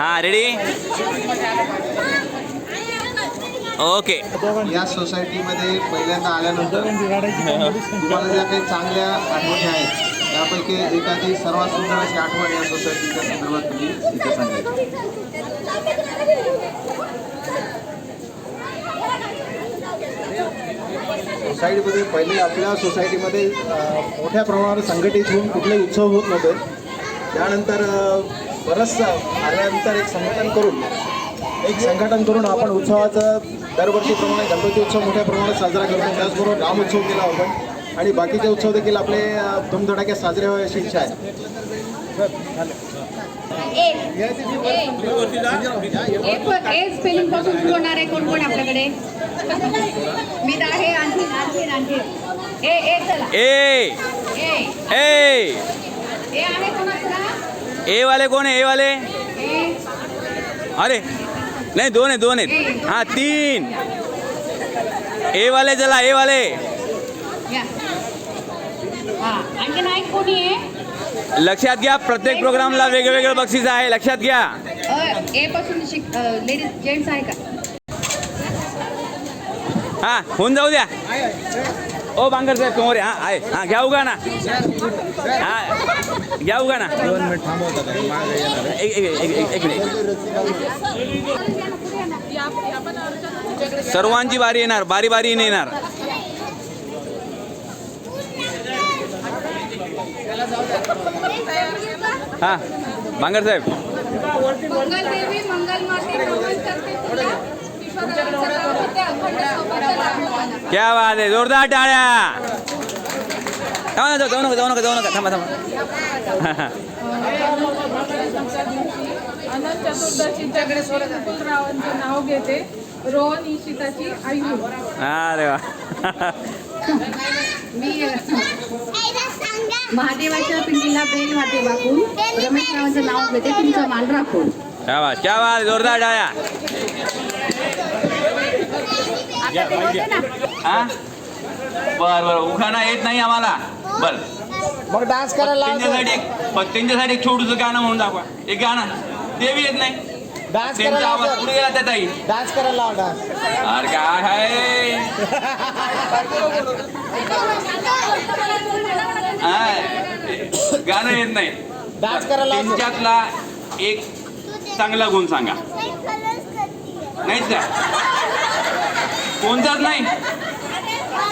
हा ready okay या सोसायटीमध्ये पहिल्यांदा आल्यानंतर तुम्हाला ज्या काही चांगल्या आठवणी आहेत त्यापैकी एखादी सर्वात सुंदर अशी आठवण या सोसायटीच्या संदर्भात तुम्ही इथे सांगायची सोसायटीमध्ये पहिले आपल्या सोसायटीमध्ये मोठ्या प्रमाणावर संघटित होऊन कुठलेही उत्सव होत नव्हते. त्यानंतर अ, बरंचसं आल्यानंतर एक संघटन करून एक संघटन करून आपण उत्सवाचं दरवर्षीप्रमाणे गणपती उत्सव मोठ्या प्रमाणात साजरा करतो. त्याचबरोबर राम उत्सव केला आपण. आणि बाकीचे उत्सव देखील आपले धुमधडाक्यात साजरे व्हावे अशी इच्छा आहे. ए ए स्पेलिंगपासून सुरू होणार आहे कोण कोण आपल्याकडे मी तर आहे आणखी आणखी आणखी ए ए चला. ए ए ए. ए आहे कोणाचा ए वाले कोण आहे ए वाले? अरे नाही दोन आहे दोन आहेत हा तीन। ए वाले चला ए वाले। हा लक्षात घ्या प्रत्येक प्रोग्रामला वेगवेगळं बक्षीस आहे लक्षात घ्या. अ, ए पासून शिक लेडीज जेंट्स आहे का? हा होऊन जाऊ द्या. ओ, बांगर साहेब समोर आहे. हा? आहे हा घ्या उगा ना? हा घ्या उगा ना? दोन एक, एक- एक- एक- सर्वांची बारी येणार, बारी बारीने येणार। हा, बांगर साहेब। क्या बात आहे जोरदार टाळ्या. थांबा जाऊ नका जाऊ नका जाऊ नका. थांबा थांबा. अनंत चतुर्दशीच्याकडे नाव घेते रोहन ईशिताची आई. अरे वा. मी महादेवाच्या पिंडीला बेल वाटे वाकून रमेश नाव घेते तुमचा मान राखून. क्या बात क्या बात जोरदार टाळ्या. हा? बर बर. उखाणा येत नाही आम्हाला. बर. मग डान्स त्यांच्यासाठी एक त्यांच्यासाठी एक छोटूचं गाणं म्हणून दाखवा. एक गाणं. ते बी येत नाही. डान्स त्यांचा आवाज पुढे गेला त्या ताई. डान्स करायला लावा डान्स. अरे काय आहे? हा, गाणं येत नाही. डान्स करायला लावा. त्यांच्यातला एक चांगला गुण सांगा. नाहीच का? कोणताच नाही?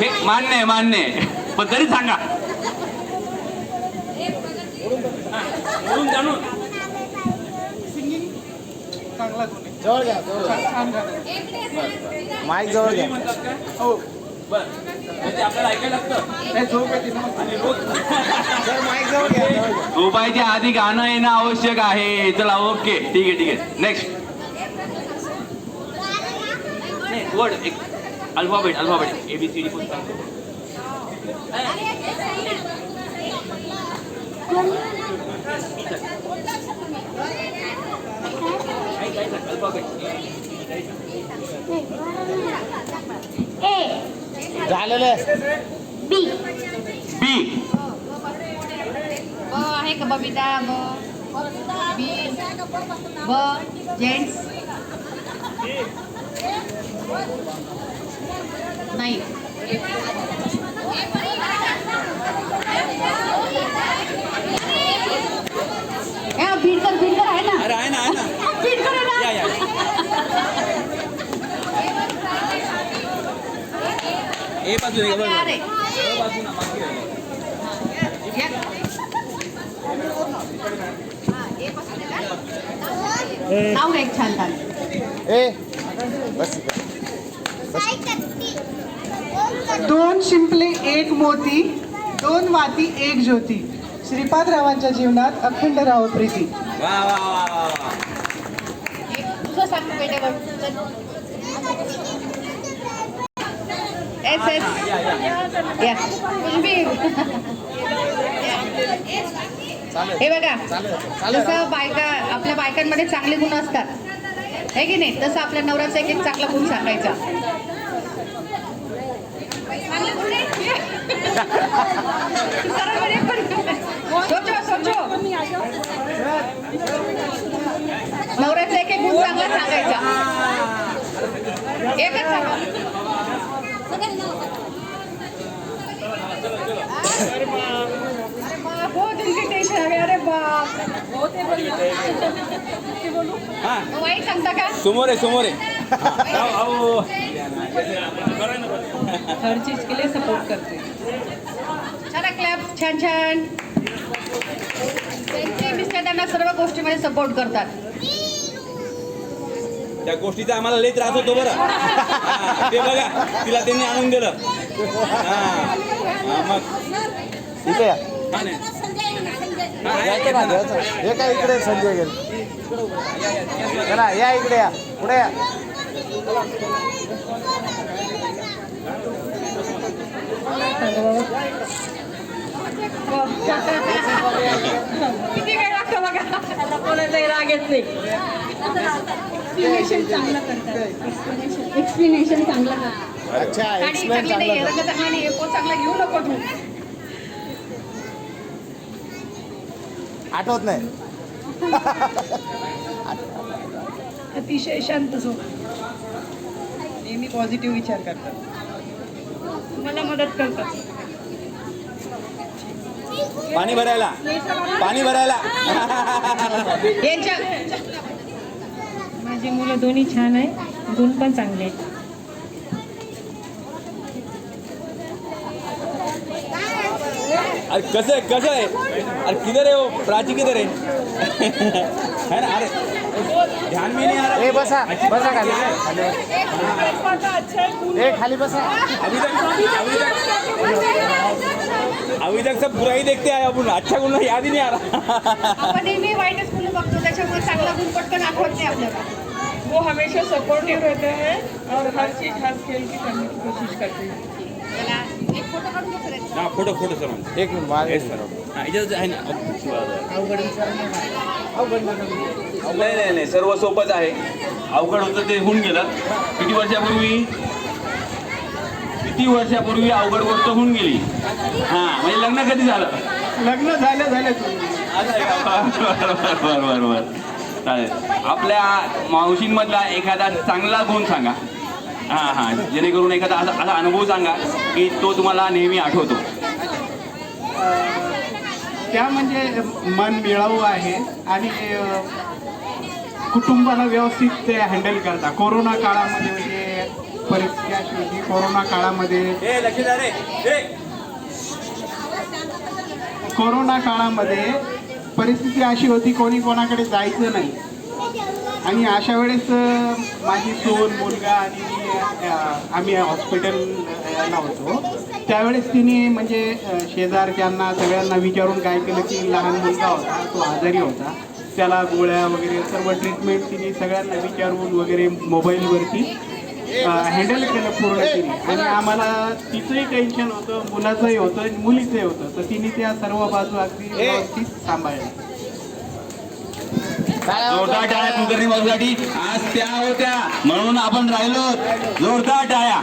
हे मान्य आहे मान्य आहे. पण तरी सांगा. जवळ घ्या जवळ माईक जवळ घ्या. हो. बर. म्हणजे आपल्याला ऐकायला लागतं. आणि रोज माईक जवळ घ्या जवळ घ्या. झोपायच्या आधी गाणं येणं आवश्यक आहे. चला ओके. ठीक आहे ठीक आहे. नेक्स्ट नाही वर्ड एक alphabet alphabet A B C D पण सांगतो झालेलं आहे. बी. ब आहे का बबिता? ब. बी. ब. जेंट्स. नाही। ए, भीडकर भीडकर आहे ना। अरे आहे ना आहे ना। भीडकर आहे ना। या ए बाजू ए बाजू। अरे ए बाजू ना बाकी आहे. नाव एक छान छान ए बस। दोन शिंपले एक मोती दोन वाती एक ज्योती. श्रीपादरावांच्या जीवनात अखंड राहो प्रीती. हे बघा. जसं बायका आपल्या बायकांमध्ये चांगले गुण असतात. हे की नाही? तसं आपल्या नवऱ्याचा एक एक चांगला गुण सांगायचा. नवऱ्याचा एक एक गुण चांगला सांगायचा. अरे बाप हो सांगता का? समोर आहे समोर आहे. हर चीज के लिए सपोर्ट करते हैं। छान क्लॅप छान छान. त्यांचे मिस्टर त्यांना सर्व गोष्टीमध्ये सपोर्ट करतात. त्या गोष्टीचा आम्हाला लई त्रास होतो बरं. ते बघा तिला त्यांनी आणून दिलं. हा. काय इकडे संजय गेले? चला या इकडे या. पुढे या. किती वेळ लागतो बघा? कोणाचाही राग येत नाही. एक्सप्लेनेशन चांगलं करतात. एक्सप्लेनेशन चांगलं करतात. अच्छा चांगली नाही रंग चांगला नाही चांगला घेऊ नको तू. आठवत नाही. अतिशय शांत स्वभाव. नेहमी पॉझिटिव्ह विचार करतात. मला मदत करतात. पाणी भरायला. पाणी भरायला. माझी मुलं दोन्ही छान आहे. गुण पण चांगले आहेत. अरे कसं आहे कसं आहे? अरे किधर आहे हो? प्राची किधर आहे? है ना? अरे ध्यान में नहीं आ रहा। ए बसा बसा खाली। ए खाली बसा। अभी तक अभी तक अभी तक सब बुराई देखते आए अपन अच्छा गुण याद ही नहीं आ रहा। आपण नेहमी वाईटच मुलं बघतो त्याच्यामुळे चांगला गुण पटकन आठवत नाही आपल्याला. वो हमेशा सपोर्टिव रहते हैं और हर चीज हंस खेल के करने की कोशिश करते हैं। हा फोटो फोटो सर एक मिनिट मागे याच्यात आहे ना नाही नाही. नाही सर्व सोपंच आहे. अवघड होतं ते होऊन गेलं. किती वर्षापूर्वी? किती वर्षापूर्वी अवघड गोष्ट होऊन गेली? हा म्हणजे लग्न कधी झालं? लग्न झालं झालं. बरं बरं बरं. चालेल. आपल्या मावशींमधला एखादा चांगला गुण सांगा. हां हां. जेणेकरून एखादा असा असा अनुभव सांगा की तो तुम्हाला नेहमी आठवतो. त्या म्हणजे मन मिळावू आहे आणि कुटुंबाला व्यवस्थित ते हँडल करता. कोरोना काळामध्ये म्हणजे परिस्थिती अशी होती कोरोना काळामध्ये कोरोना काळामध्ये परिस्थिती अशी होती कोणी कोणाकडे जायचं नाही. आणि अशा वेळेस माझी सोन मुलगा आणि आम्ही हॉस्पिटलला होतो. त्यावेळेस तिने म्हणजे शेजारच्यांना सगळ्यांना विचारून काय केलं की लहान मुलगा होता तो आजारी होता. त्याला गोळ्या वगैरे सर्व ट्रीटमेंट तिने सगळ्यांना विचारून वगैरे मोबाईलवरती हँडल केलं पूर्ण तिने. आणि आम्हाला तिचंही टेन्शन होतं मुलाचंही होतं मुलीचंही होतं. तर तिने त्या सर्व बाजू अगदी सांभाळल्या जोरदार टाळ्या कुलकर्णी बाबूसाठी आज त्या होत्या. म्हणून आपण राहिलो. जोरदार टाळ्या.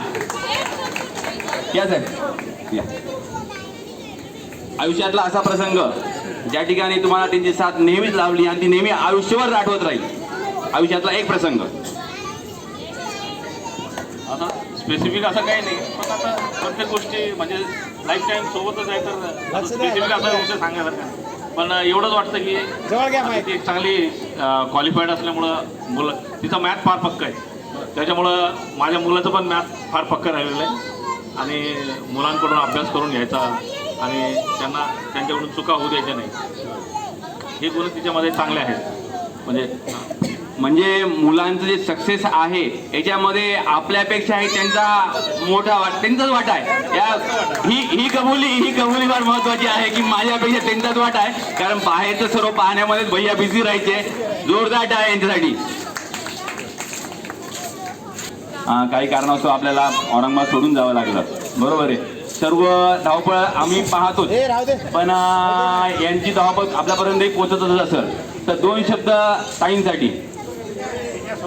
या सर या. आयुष्यातला असा प्रसंग ज्या ठिकाणी तुम्हाला त्यांची साथ नेहमीच लावली आणि ती नेहमी आयुष्यभर आठवत राहील. आयुष्यातला एक प्रसंग. आता स्पेसिफिक असं काही नाही पण आता प्रत्येक गोष्टी म्हणजे लाईफ टाईम सोबतच आहे तर स्पेसिफिक असं विषय सांगायसारखं नाही. पण एवढंच वाटतं की एक चांगली क्वालिफाईड असल्यामुळं मुलं तिचा मॅथ फार पक्क आहे. त्याच्यामुळं माझ्या मुलाचं पण मॅथ फार पक्क राहिलेलं आहे. आणि मुलांकडून अभ्यास करून घ्यायचा. आणि त्यांना त्यांच्याकडून चुका होऊ द्यायच्या नाही हे गुण तिच्यामध्ये चांगले आहेत. म्हणजे म्हणजे मुलांचं जे सक्सेस आहे याच्यामध्ये आपल्यापेक्षाही त्यांचा मोठा वाट त्यांचाच वाटा आहे. या ही ही कबुली ही कबुली फार महत्वाची आहे की माझ्यापेक्षा त्यांचाच वाटा आहे. कारण बाहेरचं सर्व पाहण्यामध्येच भैया बिझी राहायचे. जोरदार आहे यांच्यासाठी. हा, काही कारणास्तव आपल्याला औरंगाबाद सोडून जावं लागलं. बरोबर आहे. सर्व धावपळ आम्ही दे. पण यांची धावपळ आपल्यापर्यंत पोहोचतच असेल. तर दोन शब्द ताईंसाठी.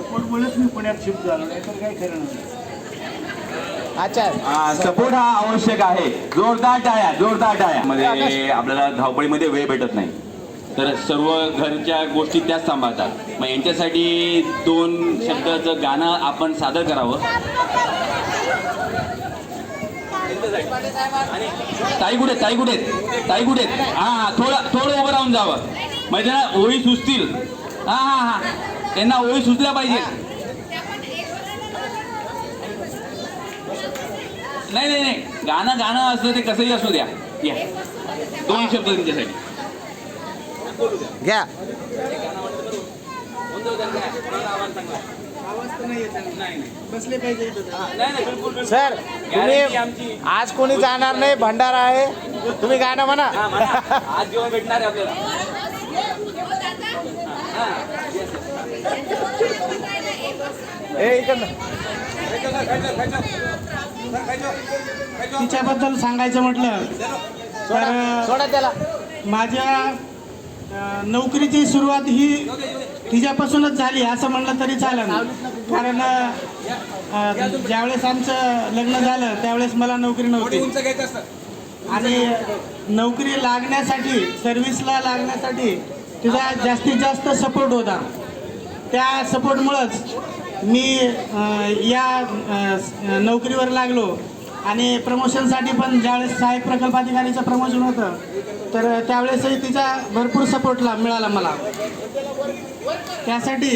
सपोर्टमुळेच मी पुण्यात शिफ्ट झालो नाही तर काय खरं नाही. अच्छा. सपोर्ट हा आवश्यक आहे. जोरदार टाळ्या जोरदार टाळ्या. मध्ये आपल्याला धावपळीमध्ये वेळ भेटत नाही. तर सर्व घरच्या गोष्टी त्याच सांभाळतात. मग यांच्यासाठी दोन शब्दाचं गाणं आपण सादर करावं. ताई कुठे ताई कुठे? ताई कुठे? हा थोडं थोडं उभं राहून जावं. म्हणजे ना ओळी सुचतील. हा हा हा. त्यांना ओळी सुचल्या पाहिजे. नाही नाही नाही. गाणं गाणं असलं ते कसंही असू द्या. या. दोन शब्द त्यांच्यासाठी घ्या. सर तुम्ही आज कोणी जाणार नाही भंडारा आहे. तुम्ही गाणं म्हणा. आज जेव्हा भेटणार आहे आपल्याला. इकडनं तिच्याबद्दल सांगायचं म्हटलं तर सोडा. त्याला. माझ्या नोकरीची सुरुवात ही तिच्यापासूनच झाली असं म्हणलं तरी चालेल. कारण ज्यावेळेस आमचं लग्न झालं त्यावेळेस मला नोकरी नव्हती. आणि नोकरी लागण्यासाठी सर्व्हिसला लागण्यासाठी तिचा जास्तीत जास्त सपोर्ट होता. त्या सपोर्टमुळंच मी या नोकरीवर लागलो. आणि प्रमोशनसाठी पण ज्यावेळेस सहाय्यक प्रकल्प अधिकारीचं प्रमोशन होतं तर त्यावेळेसही तिचा भरपूर सपोर्ट ला मिळाला मला. त्यासाठी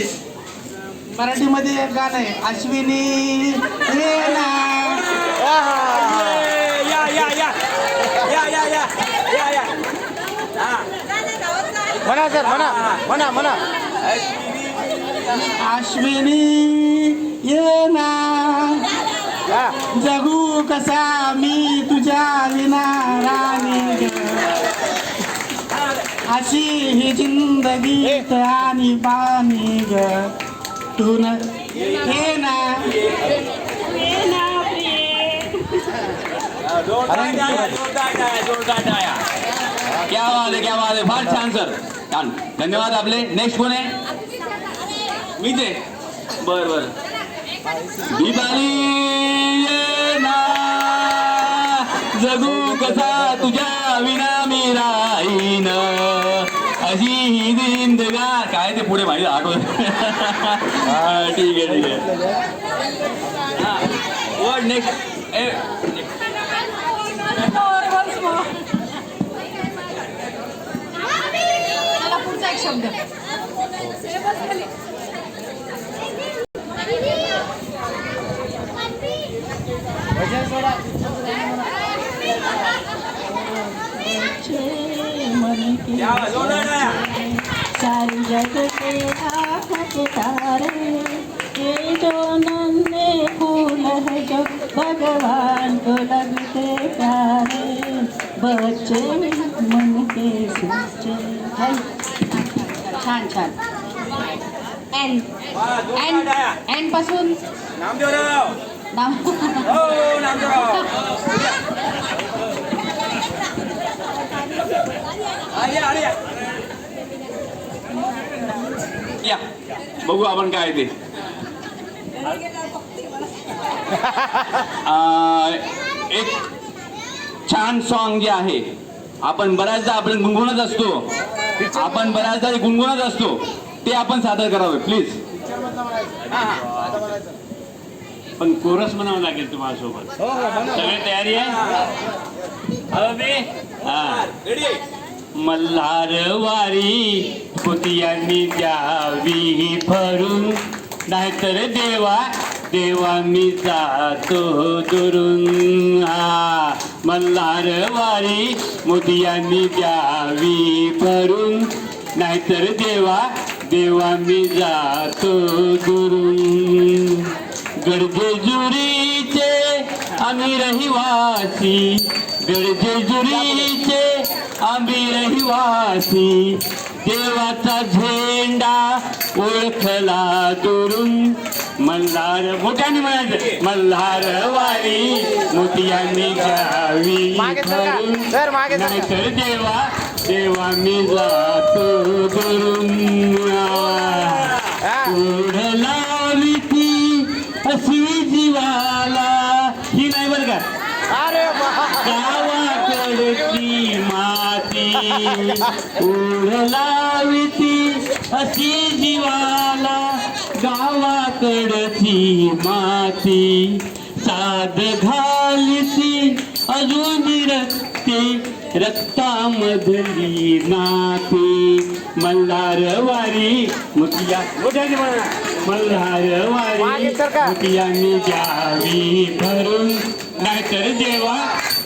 मराठीमध्ये एक गाणं आहे अश्विनी ये ना म्हणा सर म्हणा. म्हणा म्हणा. अश्विनी ये ना. जगू कसा मी तुझ्या विना राणी ग. अशी ही जिंदगी आणि बानी ग. तू न हे ना. ये ना प्रिये. क्या बात आहे क्या बात आहे फार छान सर छान धन्यवाद आपले. नेक्स्ट कोण आहे? मीच आहे बर बर. दीपाली ये ना. जगू कसा तुझ्या विना मी राहीन. अशी ही जिंदगा काय ते पुढे माहिती आठवत हा, ठीक आहे ठीक आहे. हा वर्ड नेक्स्ट ए पुढचा एक शब्द. मन की सारी जग के आँख तारे ये जो नन्हे फूल है जो भगवान को लगते प्यारे बच्चे मन के सच्चे छान छान एन एन एनपासून नाम हो, हो, या. बघू आपण काय ते. एक छान सॉन्ग जे आहे. आपण बऱ्याचदा आपण गुणगुणत असतो. आपण बऱ्याचदा गुणगुणत असतो ते आपण सादर करावे प्लीज पण कोरस म्हणावं लागेल तुम्हाला सोबत सगळी तयारी आहे? हा. मल्हार वारी पुतियांनी द्यावी भरून नाहीतर देवा देवा मी जातो दुरून. हा. मल्हार वारी मोतियांनी द्यावी भरून नाहीतर देवा देवा मी जातो दुरून. गडजेजुरीचे आम्ही रहिवासी. गडजेजुरीचे आम्ही रहिवासी. देवाचा झेंडा ओळखला दुरून. मल्हार मोठ्याने म्हणायचं मल्हार वारी मोतियांनी घ्यावी सरका. नाहीतर देवा देवा मी जातो दुरून ओढलावी माती ओढलावी ती अशी जीवाला गावाकडची माती. साध घालती अजून रक्ते रक्तामधली नाती. मल्हार वारी मुकिया मोठ्याने म्हणा मल्हार वारी मुकियांनी द्यावी भरून नाहीतर देवा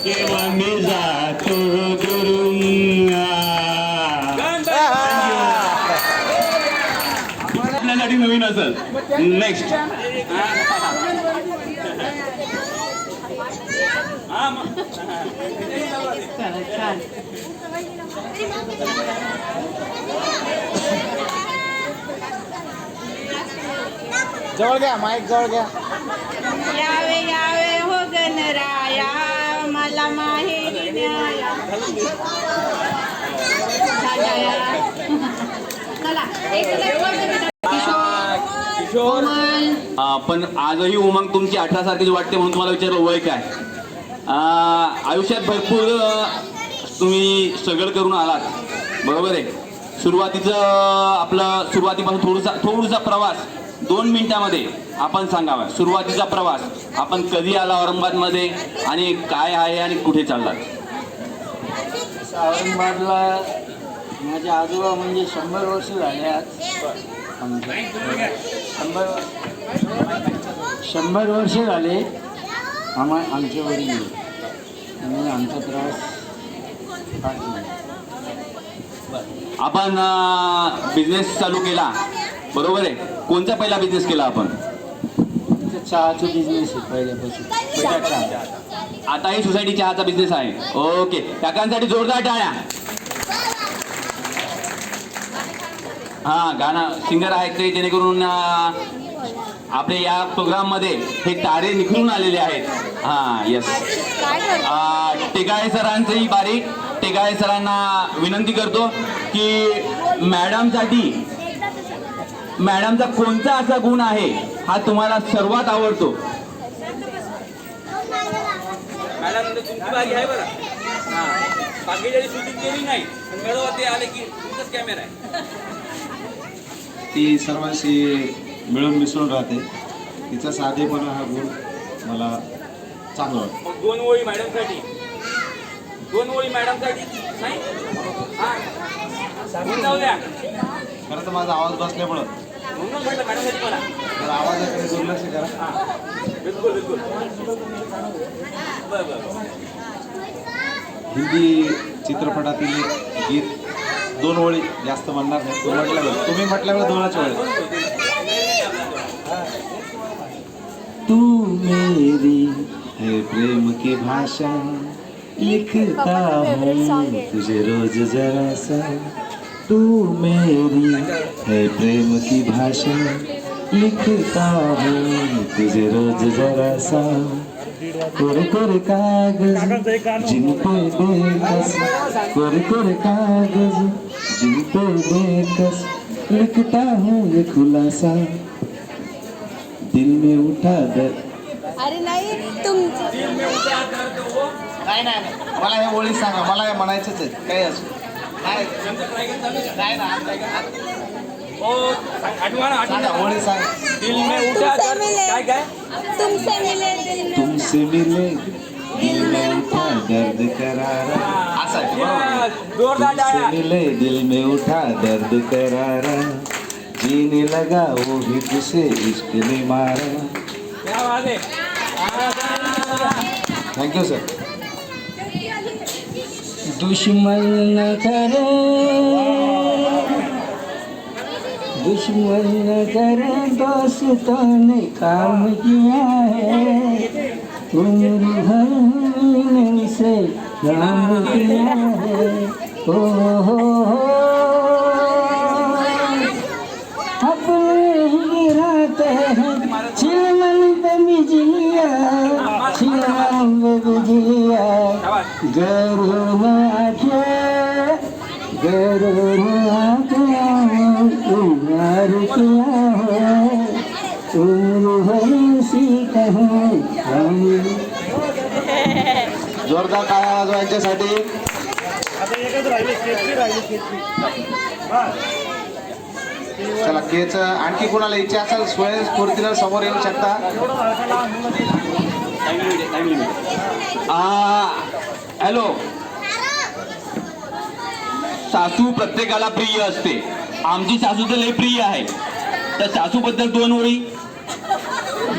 देवा मी जातो दुरून नवीन असेल. नेक्स्ट जवळ घ्या माईक जवळ घ्या. यावे यावे हो गणराया मला माहेरी न्याया. चला एक आ, पण आजही उमंग तुमची अठरा सारखीच वाटते म्हणून तुम्हाला विचारलं वय काय? आयुष्यात भरपूर तुम्ही स्ट्रगल करून आलात. बरोबर आहे. सुरुवातीचं आपलं सुरुवातीपासून थोडंसा थोडासा प्रवास दोन मिनिटामध्ये आपण सांगावा. सुरुवातीचा प्रवास आपण कधी आला औरंगाबादमध्ये आणि काय आहे आणि कुठे चाललात? औरंगाबादला माझे आजोबा म्हणजे शंभर वर्ष झाले आज. शंभर शंभर वर्ष झाले आम्हा आमचे वडील. आणि आमचा केला. आपण बिझनेस चालू केला. बरोबर आहे? कोणता पहिला बिझनेस केला आपण? चहाचा बिझनेस आहे पहिल्यापासून. आताही सोसायटी चहाचा बिझनेस आहे. ओके काकांसाठी जोरदार टाळ्या. हा गाणं सिंगर आहेत ते जेणेकरून आपले आपल्या या प्रोग्राममध्ये हे तारे निखळून आलेले आहेत. हा येस टेकाळे सरांचंही बारीक. टेकाळे सरांना विनंती करतो की मॅडमसाठी मॅडमचा कोणता असा गुण आहे हा तुम्हाला सर्वात आवडतो? मॅडम तुमची बागी आहे बरं. हा. बाकीच्या शूटिंग केली नाही पण आले की तुमचाच कॅमेरा आहे. ती सर्वांशी मिळून मिसळून राहते. तिचा साधेपणा हा गुण मला चांगला वाटतो. मग दोन ओळी मॅडमसाठी. दोन ओळी मॅडमसाठी. नाही? हा. सांगून जाऊ द्या खरं तर माझा आवाज बसल्यामुळं. म्हणून म्हटलं मॅडमसाठी मला तर आवाजाकडे दुर्लक्ष करा. बिलकुल बिलकुल. बरं बरं. हिंदी चित्रपटातील एक गीत दोन ओळी जास्त म्हणणार नाही. तू म्हटल्यावर तुम्ही म्हटल्यावर दोनच ओळी तू मेरी है प्रेम की भाषा लिखता हूँ तुझे रोज जरा सा। तू मेरी है प्रेम की भाषा लिखता हूँ तुझे रोज जरा सा। कोरे कोरे कागज जिन पे बेबस कोरे कोरे कागज। जिन पे बेकस लिखता हूँ ये खुलासा। दिल में उठा दर अरे नाही तुमचं नाही नाही नाही. मला हे ओळी सांगा मला हे म्हणायचंच आहे काही असो सांगा ओळी सांगा. दिल में उठा कर. काय काय? तुमसे मिले दिल में तुमसे मिले। दिल में उठा दर्द करारा। मिले दिल में उठा दर्द करारा। जीने लगा वो भी तुझे इश्क ने मारा। क्या बात आहे थँक्यू सर दुश्मन न करे। दुश्मन न करे दोस्तों ने काम किया है। उम्र भर हमने से काम किया है ओ हो हो अपने ही गिराते हैं चिलमन पे बिजलिया चिलमन पे बिजलिया गरुड़ आखे गरुड़ आखे उमर किया है जोरदार काय वाजवा यांच्यासाठी चला केच आणखी कोणाला इच्छा असेल स्वयंस्फूर्तीनं समोर येऊ शकता. हॅलो. सासू प्रत्येकाला प्रिय असते. आमची सासू तर लय प्रिय आहे. तर सासूबद्दल दोन ओळी.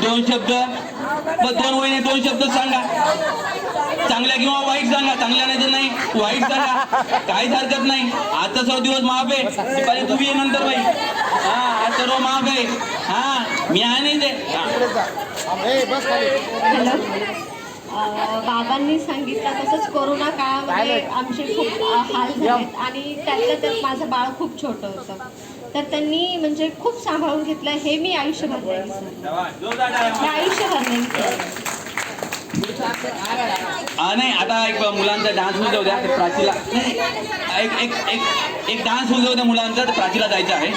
दोन शब्द? बस दोन नाही दोन शब्द सांगा. चांगल्या किंवा वाईट सांगा. चांगल्या नाही तर नाही वाईट सांगा. काहीच हरकत नाही. आजचा सर्व दिवस माफ आहे. दीपाली तू बी ये नंतर बाई. हा आज सर्व माफ आहे. हा मी आहे नाही ते बाबांनी सांगितलं तसंच कोरोना काळामध्ये आमचे खूप हाल झालेत. आणि त्यातलं त्यात माझं बाळ खूप छोटं होतं. तर त्यांनी म्हणजे खूप सांभाळून घेतलं. हे मी आयुष्यभर नाही विसरले. मी आयुष्यभर नाही. नाही आता एक मुलांचा डान्स होऊ द्या प्राचीला एक एक एक एक डान्स होऊ द्या मुलांचा तर प्राचीला जायचं आहे.